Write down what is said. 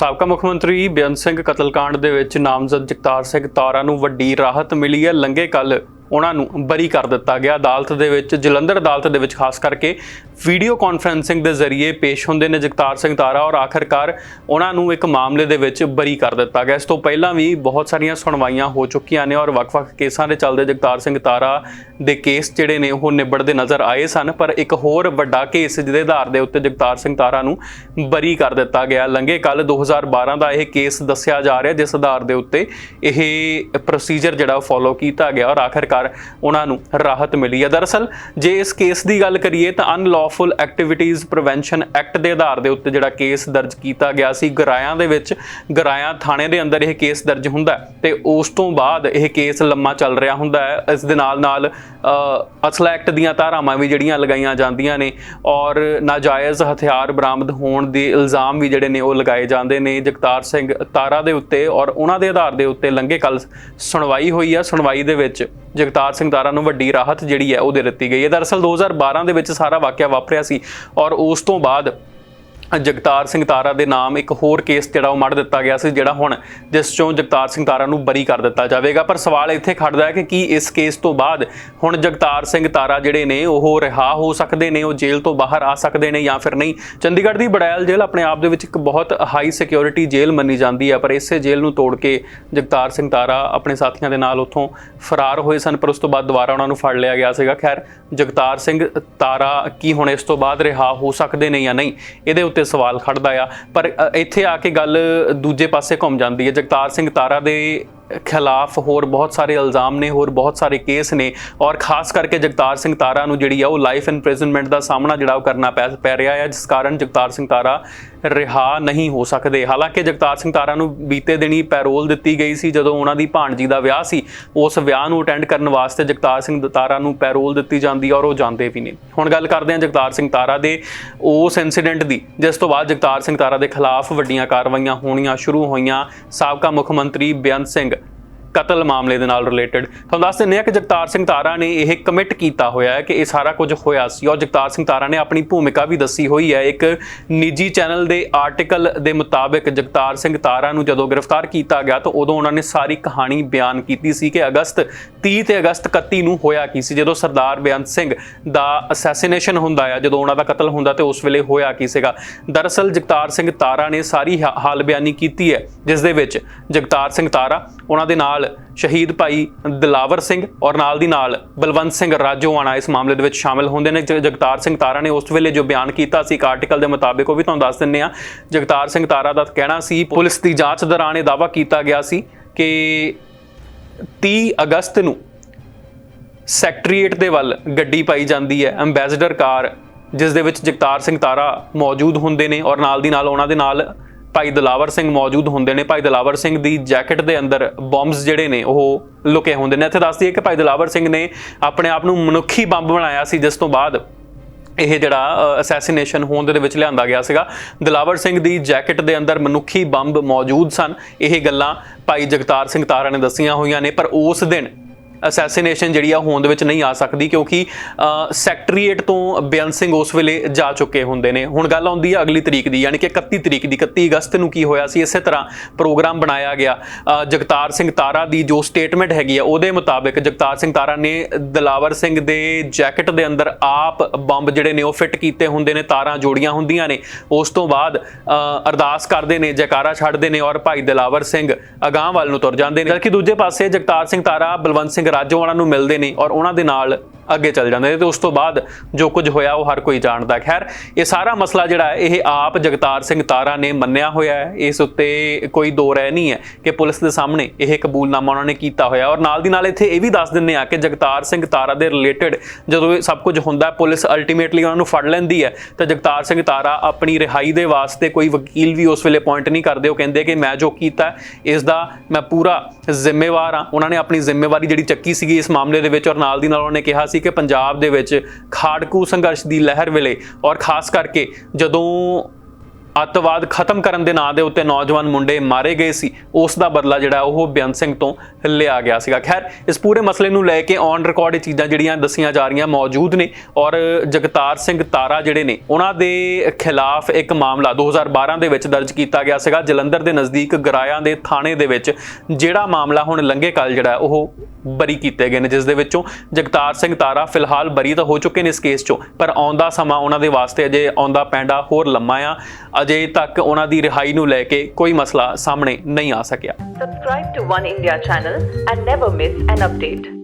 ਸਾਬਕਾ ਮੁੱਖ ਮੰਤਰੀ ਬੇਅੰਤ ਸਿੰਘ ਕਤਲकांड ਦੇ ਵਿੱਚ ਨਾਮਜ਼ਦ ਜਗਤਾਰ ਸਿੰਘ ਤਾਰਾ ਨੂੰ ਵੱਡੀ ਰਾਹਤ ਮਿਲੀ ਹੈ। ਲੰਘੇ ਕੱਲ ਉਹਨਾਂ ਨੂੰ ਬਰੀ ਕਰ ਦਿੱਤਾ ਗਿਆ। ਅਦਾਲਤ ਦੇ ਵਿੱਚ, ਜਲੰਧਰ ਅਦਾਲਤ ਦੇ ਵਿੱਚ ਖਾਸ ਕਰਕੇ ਵੀਡੀਓ ਕਾਨਫਰੈਂਸਿੰਗ ਦੇ ਜ਼ਰੀਏ ਪੇਸ਼ ਹੁੰਦੇ ਨੇ ਜਗਤਾਰ ਸਿੰਘ ਤਾਰਾ ਔਰ ਆਖਰਕਾਰ ਉਹਨਾਂ ਨੂੰ ਇੱਕ ਮਾਮਲੇ ਦੇ ਵਿੱਚ ਬਰੀ ਕਰ ਦਿੱਤਾ ਗਿਆ। ਇਸ ਤੋਂ ਪਹਿਲਾਂ ਵੀ ਬਹੁਤ ਸਾਰੀਆਂ ਸੁਣਵਾਈਆਂ ਹੋ ਚੁੱਕੀਆਂ ਨੇ ਔਰ ਵੱਖ-ਵੱਖ ਕੇਸਾਂ ਦੇ ਚੱਲਦੇ ਜਗਤਾਰ ਸਿੰਘ ਤਾਰਾ ਦੇ ਕੇਸ ਜਿਹੜੇ ਨੇ ਉਹ ਨਿਬੜਦੇ ਨਜ਼ਰ ਆਏ ਸਨ, ਪਰ ਇੱਕ ਹੋਰ ਵੱਡਾ ਕੇਸ ਜਿਹਦੇ ਆਧਾਰ ਦੇ ਉੱਤੇ ਜਗਤਾਰ ਸਿੰਘ ਤਾਰਾ ਨੂੰ ਬਰੀ ਕਰ ਦਿੱਤਾ ਗਿਆ। ਲੰਘੇ ਕੱਲ 2012 ਦਾ ਇਹ ਕੇਸ ਦੱਸਿਆ ਜਾ ਰਿਹਾ, ਜਿਸ ਆਧਾਰ ਦੇ ਉੱਤੇ ਇਹ ਪ੍ਰੋਸੀਜਰ ਜਿਹੜਾ ਫੋਲੋ ਕੀਤਾ ਗਿਆ ਔਰ ਆਖਰਕਾਰ ਉਹਨਾਂ ਨੂੰ ਰਾਹਤ ਮਿਲੀ ਹੈ। ਦਰਅਸਲ, ਜੇ ਇਸ ਕੇਸ ਦੀ ਗੱਲ ਕਰੀਏ ਤਾਂ ਅਨਲੌਫੁਲ ਐਕਟੀਵਿਟੀਜ਼ ਪ੍ਰੀਵੈਂਸ਼ਨ ਐਕਟ ਦੇ ਆਧਾਰ ਦੇ ਉੱਤੇ ਜਿਹੜਾ ਕੇਸ ਦਰਜ ਕੀਤਾ ਗਿਆ ਸੀ, ਗਰਾਇਆਂ ਦੇ ਵਿੱਚ, ਗਰਾਇਆਂ ਥਾਣੇ ਦੇ ਅੰਦਰ ਇਹ ਕੇਸ ਦਰਜ ਹੁੰਦਾ ਤੇ ਉਸ ਤੋਂ ਬਾਅਦ ਇਹ ਕੇਸ ਲੰਮਾ ਚੱਲ ਰਿਹਾ ਹੁੰਦਾ ਹੈ। ਇਸ ਦੇ ਨਾਲ ਨਾਲ ਅਸਲਾ ਐਕਟ ਦੀਆਂ ਧਾਰਾਵਾਂ ਵੀ ਜਿਹੜੀਆਂ ਲਗਾਈਆਂ ਜਾਂਦੀਆਂ ਨੇ ਔਰ ਨਾਜਾਇਜ਼ ਹਥਿਆਰ ਬਰਾਮਦ ਹੋਣ ਦੇ ਇਲਜ਼ਾਮ ਵੀ ਜਿਹੜੇ ਨੇ ਉਹ ਲਗਾਏ ਜਾਂਦੇ ਨੇ। ਜਗਤਾਰ ਸਿੰਘ ਤਾਰਾ ਦੇ ਉੱਤੇ ਔਰ ਉਹਨਾਂ ਦੇ ਆਧਾਰ ਦੇ ਉੱਤੇ ਲੰਘੇ ਕੱਲ ਸੁਣਵਾਈ ਹੋਈ ਆ ਸੁਣਵਾਈ ਦੇ ਵਿੱਚ ਜਗਤਾਰ ਸਿੰਘ ਤਾਰਾ ਨੂੰ ਵੱਡੀ ਰਾਹਤ ਜਿਹੜੀ ਹੈ ਉਹ ਦੇ ਦਿੱਤੀ ਗਈ ਹੈ। ਦਰਅਸਲ 2012 ਦੇ ਵਿੱਚ ਸਾਰਾ ਵਾਕਿਆ ਵਾਪਰਿਆ ਸੀ ਔਰ ਉਸ ਤੋਂ ਬਾਅਦ ਜਗਤਾਰ ਸਿੰਘ ਤਾਰਾ ਦੇ ਨਾਮ ਇੱਕ ਹੋਰ ਕੇਸ ਜਿਹੜਾ ਉਹ ਮੜ ਦਿੱਤਾ ਗਿਆ ਸੀ, ਜਿਹੜਾ ਹੁਣ ਜਿਸ ਚੋਂ ਜਗਤਾਰ ਸਿੰਘ ਤਾਰਾ ਨੂੰ ਬਰੀ ਕਰ ਦਿੱਤਾ ਜਾਵੇਗਾ। ਪਰ ਸਵਾਲ ਇੱਥੇ ਖੜਦਾ ਹੈ ਕਿ ਕੀ ਇਸ ਕੇਸ ਤੋਂ ਬਾਅਦ ਹੁਣ ਜਗਤਾਰ ਸਿੰਘ ਤਾਰਾ ਜਿਹੜੇ ਨੇ, ਉਹ ਰਿਹਾ ਹੋ ਸਕਦੇ ਨੇ, ਉਹ ਜੇਲ੍ਹ ਤੋਂ ਬਾਹਰ ਆ ਸਕਦੇ ਨੇ ਜਾਂ ਫਿਰ ਨਹੀਂ? ਚੰਡੀਗੜ੍ਹ ਦੀ ਬੜੈਲ ਜੇਲ੍ਹ ਆਪਣੇ ਆਪ ਦੇ ਵਿੱਚ ਇੱਕ ਬਹੁਤ ਹਾਈ ਸਿਕਿਉਰਿਟੀ ਜੇਲ੍ਹ ਮੰਨੀ ਜਾਂਦੀ ਹੈ, ਪਰ ਇਸੇ ਜੇਲ੍ਹ ਨੂੰ ਤੋੜ ਕੇ ਜਗਤਾਰ ਸਿੰਘ ਤਾਰਾ ਆਪਣੇ ਸਾਥੀਆਂ ਦੇ ਨਾਲ ਉੱਥੋਂ ਫਰਾਰ ਹੋਏ ਸਨ, ਪਰ ਉਸ ਤੋਂ ਬਾਅਦ ਦੁਬਾਰਾ ਉਹਨਾਂ ਨੂੰ ਫੜ ਲਿਆ ਗਿਆ ਸੀਗਾ। ਖੈਰ, ਜਗਤਾਰ ਸਿੰਘ ਤਾਰਾ ਕੀ ਹੁਣ ਇਸ ਤੋਂ ਬਾਅਦ ਰਿਹਾ ਹੋ ਸਕਦੇ ਨੇ ਜਾਂ ਨਹੀਂ? ਇਹਦੇ ਉੱਤੇ ਸਵਾਲ ਖੜਦਾ ਆ। ਪਰ ਇੱਥੇ ਆ ਕੇ ਗੱਲ ਦੂਜੇ ਪਾਸੇ ਘੁੰਮ ਜਾਂਦੀ ਹੈ। ਜਗਤਾਰ ਸਿੰਘ ਤਾਰਾ ਦੇ ਖਿਲਾਫ ਹੋਰ ਬਹੁਤ ਸਾਰੇ ਇਲਜ਼ਾਮ ਨੇ, ਹੋਰ ਬਹੁਤ ਸਾਰੇ ਕੇਸ ਨੇ ਔਰ ਖਾਸ ਕਰਕੇ ਜਗਤਾਰ ਸਿੰਘ ਤਾਰਾ ਨੂੰ ਜਿਹੜੀ ਆ ਉਹ ਲਾਈਫ ਇੰਪ੍ਰਿਜ਼ਨਮੈਂਟ ਦਾ ਸਾਹਮਣਾ ਜਿਹੜਾ ਉਹ ਕਰਨਾ ਪੈ ਪੈ ਰਿਹਾ ਹੈ ਜਿਸ ਕਾਰਨ ਜਗਤਾਰ ਸਿੰਘ ਤਾਰਾ ਰਿਹਾ ਨਹੀਂ ਹੋ ਸਕਦੇ। ਹਾਲਾਂਕਿ ਜਗਤਾਰ ਸਿੰਘ ਤਾਰਾ ਨੂੰ ਬੀਤੇ ਦਿਨੀ ਪੈਰੋਲ ਦਿੱਤੀ ਗਈ ਸੀ, ਜਦੋਂ ਉਹਨਾਂ ਦੀ ਭਾਣਜੀ ਦਾ ਵਿਆਹ ਸੀ, ਉਸ ਵਿਆਹ ਨੂੰ ਅਟੈਂਡ ਕਰਨ ਵਾਸਤੇ ਜਗਤਾਰ ਸਿੰਘ ਤਾਰਾ ਨੂੰ ਪੈਰੋਲ ਦਿੱਤੀ ਜਾਂਦੀ ਔਰ ਉਹ ਜਾਂਦੇ ਵੀ ਨੇ। ਹੁਣ ਗੱਲ ਕਰਦੇ ਹਾਂ ਜਗਤਾਰ ਸਿੰਘ ਤਾਰਾ ਦੇ ਉਸ ਇਨਸੀਡੈਂਟ ਦੀ, ਜਿਸ ਤੋਂ ਬਾਅਦ ਜਗਤਾਰ ਸਿੰਘ ਤਾਰਾ ਦੇ ਖਿਲਾਫ ਵੱਡੀਆਂ ਕਾਰਵਾਈਆਂ ਹੋਣੀਆਂ ਸ਼ੁਰੂ ਹੋਈਆਂ। ਸਾਬਕਾ ਮੁੱਖ ਮੰਤਰੀ ਬੇਅੰਤ ਸਿੰਘ ਕਤਲ ਮਾਮਲੇ ਦੇ ਨਾਲ ਰਿਲੇਟਡ ਤੁਹਾਨੂੰ ਦੱਸ ਦਿੰਦੇ ਹਾਂ ਕਿ ਜਗਤਾਰ ਸਿੰਘ ਤਾਰਾ ਨੇ ਇਹ ਕਮਿਟ ਕੀਤਾ ਹੋਇਆ ਹੈ ਕਿ ਇਹ ਸਾਰਾ ਕੁਝ ਹੋਇਆ ਸੀ ਔਰ ਜਗਤਾਰ ਸਿੰਘ ਤਾਰਾ ਨੇ ਆਪਣੀ ਭੂਮਿਕਾ ਵੀ ਦੱਸੀ ਹੋਈ ਹੈ। ਇੱਕ ਨਿੱਜੀ ਚੈਨਲ ਦੇ ਆਰਟੀਕਲ ਦੇ ਮੁਤਾਬਕ ਜਗਤਾਰ ਸਿੰਘ ਤਾਰਾ ਨੂੰ ਜਦੋਂ ਗ੍ਰਿਫਤਾਰ ਕੀਤਾ ਗਿਆ ਤਾਂ ਉਦੋਂ ਉਹਨਾਂ ਨੇ ਸਾਰੀ ਕਹਾਣੀ ਬਿਆਨ ਕੀਤੀ ਸੀ ਕਿ ਅਗਸਤ 30 ਤੇ ਅਗਸਤ 31 ਨੂੰ ਹੋਇਆ ਕੀ ਸੀ, ਜਦੋਂ ਸਰਦਾਰ ਬੇਅੰਤ ਸਿੰਘ ਦਾ ਅਸੈਸੀਨੇਸ਼ਨ ਹੁੰਦਾ ਆ, ਜਦੋਂ ਉਹਨਾਂ ਦਾ ਕਤਲ ਹੁੰਦਾ ਤੇ ਉਸ ਵੇਲੇ ਹੋਇਆ ਕੀ ਸੀਗਾ। ਦਰਅਸਲ ਜਗਤਾਰ ਸਿੰਘ ਤਾਰਾ ਨੇ ਸਾਰੀ ਹਾ- ਹਾਲ ਬਿਆਨੀ ਕੀਤੀ ਹੈ, ਜਿਸ ਦੇ ਵਿੱਚ ਜਗਤਾਰ ਸਿੰਘ ਤਾਰਾ, ਉਹਨਾਂ ਦੇ ਨਾਲ ਸ਼ਹੀਦ ਭਾਈ ਦਿਲਾਵਰ ਸਿੰਘ ਔਰ ਨਾਲ ਦੀ ਨਾਲ ਬਲਵੰਤ ਸਿੰਘ ਰਾਜੋਆਣਾ ਇਸ ਮਾਮਲੇ ਦੇ ਵਿੱਚ ਸ਼ਾਮਿਲ ਹੁੰਦੇ ਨੇ। ਜਗਤਾਰ ਸਿੰਘ ਤਾਰਾ ਨੇ ਉਸ ਵੇਲੇ ਜੋ ਬਿਆਨ ਕੀਤਾ ਸੀ ਇੱਕ ਆਰਟੀਕਲ ਦੇ ਮੁਤਾਬਿਕ ਉਹ ਵੀ ਤੁਹਾਨੂੰ ਦੱਸ ਦਿੰਨੇ ਆ ਜਗਤਾਰ ਸਿੰਘ ਤਾਰਾ ਦਾ ਕਹਿਣਾ ਸੀ, ਪੁਲਿਸ ਦੀ ਜਾਂਚ ਦੌਰਾਨ ਇਹ ਦਾਅਵਾ ਕੀਤਾ ਗਿਆ ਸੀ ਕਿ 30 ਅਗਸਤ ਨੂੰ ਸੈਕਟਰੀਏਟ ਦੇ ਵੱਲ ਗੱਡੀ ਪਾਈ ਜਾਂਦੀ ਹੈ ਐਮਬੈਸਡਰ ਕਾਰ, ਜਿਸ ਦੇ ਵਿੱਚ ਜਗਤਾਰ ਸਿੰਘ ਤਾਰਾ ਮੌਜੂਦ ਹੁੰਦੇ ਨੇ ਔਰ ਨਾਲ ਦੀ ਨਾਲ ਉਹਨਾਂ ਦੇ ਨਾਲ ਭਾਈ ਦਲਾਵਰ ਸਿੰਘ ਮੌਜੂਦ ਹੁੰਦੇ ਨੇ। ਭਾਈ ਦਲਾਵਰ ਸਿੰਘ ਦੀ ਜੈਕਟ ਦੇ ਅੰਦਰ ਬੰਬਸ ਜਿਹੜੇ ਨੇ, ਉਹ ਲੁਕੇ ਹੁੰਦੇ ਨੇ। ਇੱਥੇ ਦੱਸਦੀ ਦਈਏ ਕਿ ਭਾਈ ਦਲਾਵਰ ਸਿੰਘ ਨੇ ਆਪਣੇ ਆਪ ਨੂੰ ਮਨੁੱਖੀ ਬੰਬ ਬਣਾਇਆ ਸੀ, ਜਿਸ ਤੋਂ ਬਾਅਦ ਇਹ ਜਿਹੜਾ ਅਸੈਸੀਨੇਸ਼ਨ ਹੋਣ ਦੇ ਵਿੱਚ ਲਿਆਂਦਾ ਗਿਆ ਸੀਗਾ। ਦਲਾਵਰ ਸਿੰਘ ਦੀ ਜੈਕਟ ਦੇ ਅੰਦਰ ਮਨੁੱਖੀ ਬੰਬ ਮੌਜੂਦ ਸਨ। ਇਹ ਗੱਲਾਂ ਭਾਈ ਜਗਤਾਰ ਸਿੰਘ ਤਾਰਾ ਨੇ ਦੱਸੀਆਂ ਹੋਈਆਂ ਨੇ, ਪਰ ਉਸ ਦਿਨ ਅਸੈਸੀਨੇਸ਼ਨ ਜਿਹੜੀ ਆ ਹੋਂਦ ਵਿੱਚ ਨਹੀਂ ਆ ਸਕਦੀ ਕਿਉਂਕਿ ਸੈਕਟਰੀਏਟ ਤੋਂ ਬੇਅੰਤ ਸਿੰਘ ਉਸ ਵੇਲੇ ਜਾ ਚੁੱਕੇ ਹੁੰਦੇ ਨੇ। ਹੁਣ ਗੱਲ ਆਉਂਦੀ ਹੈ ਅਗਲੀ ਤਰੀਕ ਦੀ, ਯਾਨੀ ਕਿ 31 ਤਰੀਕ ਦੀ। 31 ਅਗਸਤ ਨੂੰ ਕੀ ਹੋਇਆ ਸੀ? ਇਸੇ ਤਰ੍ਹਾਂ ਪ੍ਰੋਗਰਾਮ ਬਣਾਇਆ ਗਿਆ। ਜਗਤਾਰ ਸਿੰਘ ਤਾਰਾ ਦੀ ਜੋ ਸਟੇਟਮੈਂਟ ਹੈਗੀ ਆ, ਉਹਦੇ ਮੁਤਾਬਿਕ ਜਗਤਾਰ ਸਿੰਘ ਤਾਰਾ ਨੇ ਦਲਾਵਰ ਸਿੰਘ ਦੇ ਜੈਕਟ ਦੇ ਅੰਦਰ ਆਪ ਬੰਬ ਜਿਹੜੇ ਨੇ ਉਹ ਫਿੱਟ ਕੀਤੇ ਹੁੰਦੇ ਨੇ, ਤਾਰਾਂ ਜੋੜੀਆਂ ਹੁੰਦੀਆਂ ਨੇ। ਉਸ ਤੋਂ ਬਾਅਦ ਅਰਦਾਸ ਕਰਦੇ ਨੇ, ਜੈਕਾਰਾ ਛੱਡਦੇ ਨੇ ਔਰ ਭਾਈ ਦਲਾਵਰ ਸਿੰਘ ਅਗਾਂਹ ਵੱਲ ਨੂੰ ਤੁਰ ਜਾਂਦੇ ਨੇ। ਜਦਕਿ ਦੂਜੇ ਪਾਸੇ ਜਗਤਾਰ ਸਿੰਘ ਤਾਰਾ, ਬਲਵੰਤ ਸਿੰਘ ਰਾਜੋਆਣਾ ਨੂੰ ਮਿਲਦੇ ਨੇ ਔਰ ਉਹਨਾਂ ਦੇ ਨਾਲ ਅੱਗੇ ਚੱਲ ਜਾਂਦੇ ਨੇ ਤੇ ਉਸ ਤੋਂ ਬਾਅਦ ਜੋ ਕੁਝ ਹੋਇਆ ਉਹ ਹਰ ਕੋਈ ਜਾਣਦਾ। ਖੈਰ, ਇਹ ਸਾਰਾ ਮਸਲਾ ਜਿਹੜਾ ਇਹ ਆਪ ਜਗਤਾਰ ਸਿੰਘ ਤਾਰਾ ਨੇ ਮੰਨਿਆ ਹੋਇਆ ਹੈ। ਇਸ ਉੱਤੇ ਕੋਈ ਦੋ ਰਾਏ ਨਹੀਂ ਹੈ ਕਿ ਪੁਲਿਸ ਦੇ ਸਾਹਮਣੇ ਇਹ ਕਬੂਲਨਾਮਾ ਉਹਨਾਂ ਨੇ ਕੀਤਾ ਹੋਇਆ। ਔਰ ਨਾਲ ਦੀ ਨਾਲ ਇੱਥੇ ਇਹ ਵੀ ਦੱਸ ਦਿੰਨੇ ਆ ਕਿ ਜਗਤਾਰ ਸਿੰਘ ਤਾਰਾ ਦੇ ਰਿਲੇਟਡ ਜਦੋਂ ਇਹ ਸਭ ਕੁਝ ਹੁੰਦਾ ਪੁਲਿਸ ਅਲਟੀਮੇਟਲੀ ਉਹਨਾਂ ਨੂੰ ਫੜ ਲੈਂਦੀ ਹੈ, ਤਾਂ ਜਗਤਾਰ ਸਿੰਘ ਤਾਰਾ ਆਪਣੀ ਰਿਹਾਈ ਦੇ ਵਾਸਤੇ ਕੋਈ ਵਕੀਲ ਵੀ ਉਸ ਵੇਲੇ ਪੁਆਇੰਟ ਨਹੀਂ ਕਰਦੇ। ਉਹ ਕਹਿੰਦੇ ਕਿ ਮੈਂ ਜੋ ਕੀਤਾ ਇਸ ਦਾ ਮੈਂ ਪੂਰਾ ਜ਼ਿੰਮੇਵਾਰ ਹਾਂ। ਉਹਨਾਂ ਨੇ ਆਪਣੀ ਜ਼ਿੰਮੇਵਾਰੀ ਜਿਹੜੀ ਚੱਕੀ ਸੀਗੀ ਇਸ ਮਾਮਲੇ ਦੇ ਵਿੱਚ ਔਰ ਨਾਲ ਦੀ ਨਾਲ ਉਹਨਾਂ ਨੇ ਕਿਹਾ ਸੀ ਕਿ ਪੰਜਾਬ ਦੇ ਵਿੱਚ ਖਾੜਕੂ ਸੰਘਰਸ਼ ਦੀ ਲਹਿਰ ਵੇਲੇ ਔਰ ਖਾਸ ਕਰਕੇ ਜਦੋਂ ਅੱਤਵਾਦ ਖਤਮ ਕਰਨ ਦੇ ਨਾਂ ਦੇ ਉੱਤੇ ਨੌਜਵਾਨ ਮੁੰਡੇ ਮਾਰੇ ਗਏ ਸੀ, ਉਸ ਦਾ ਬਦਲਾ ਜਿਹੜਾ ਉਹ ਬੇਅੰਤ ਸਿੰਘ ਤੋਂ ਲਿਆ ਗਿਆ ਸੀਗਾ। ਖੈਰ, ਇਸ ਪੂਰੇ ਮਸਲੇ ਨੂੰ ਲੈ ਕੇ ਔਨ ਰਿਕਾਰਡ ਇਹ ਚੀਜ਼ਾਂ ਜਿਹੜੀਆਂ ਦੱਸੀਆਂ ਜਾ ਰਹੀਆਂ ਮੌਜੂਦ ਨੇ ਔਰ ਜਗਤਾਰ ਸਿੰਘ ਤਾਰਾ ਜਿਹੜੇ ਨੇ, ਉਹਨਾਂ ਦੇ ਖਿਲਾਫ ਇੱਕ ਮਾਮਲਾ 2012 ਦੇ ਵਿੱਚ ਦਰਜ ਕੀਤਾ ਗਿਆ ਸੀਗਾ। ਜਲੰਧਰ ਦੇ ਨਜ਼ਦੀਕ ਗਰਾਇਆਂ ਦੇ ਥਾਣੇ ਦੇ ਵਿੱਚ ਜਿਹੜਾ ਮਾਮਲਾ ਹੁਣ ਲੰਘੇ ਕੱਲ ਜਿਹੜਾ ਉਹ ਬਰੀ ਕੀਤੇ ਗਏ ਨੇ, ਜਿਸ ਦੇ ਵਿੱਚੋਂ ਜਗਤਾਰ ਸਿੰਘ ਤਾਰਾ ਫਿਲਹਾਲ ਬਰੀ ਤਾਂ ਹੋ ਚੁੱਕੇ ਨੇ ਇਸ ਕੇਸ ਚੋਂ, ਪਰ ਆਉਂਦਾ ਸਮਾਂ ਉਹਨਾਂ ਦੇ ਵਾਸਤੇ ਅਜੇ ਆਉਂਦਾ ਪੈਂਡਾ ਹੋਰ ਲੰਮਾ ਆ, ਅਜੇ ਤੱਕ ਉਹਨਾਂ ਦੀ ਰਿਹਾਈ ਨੂੰ ਲੈ ਕੇ ਕੋਈ ਮਸਲਾ ਸਾਹਮਣੇ ਨਹੀਂ ਆ ਸਕਿਆ Subscribe to One India channel and never miss an update.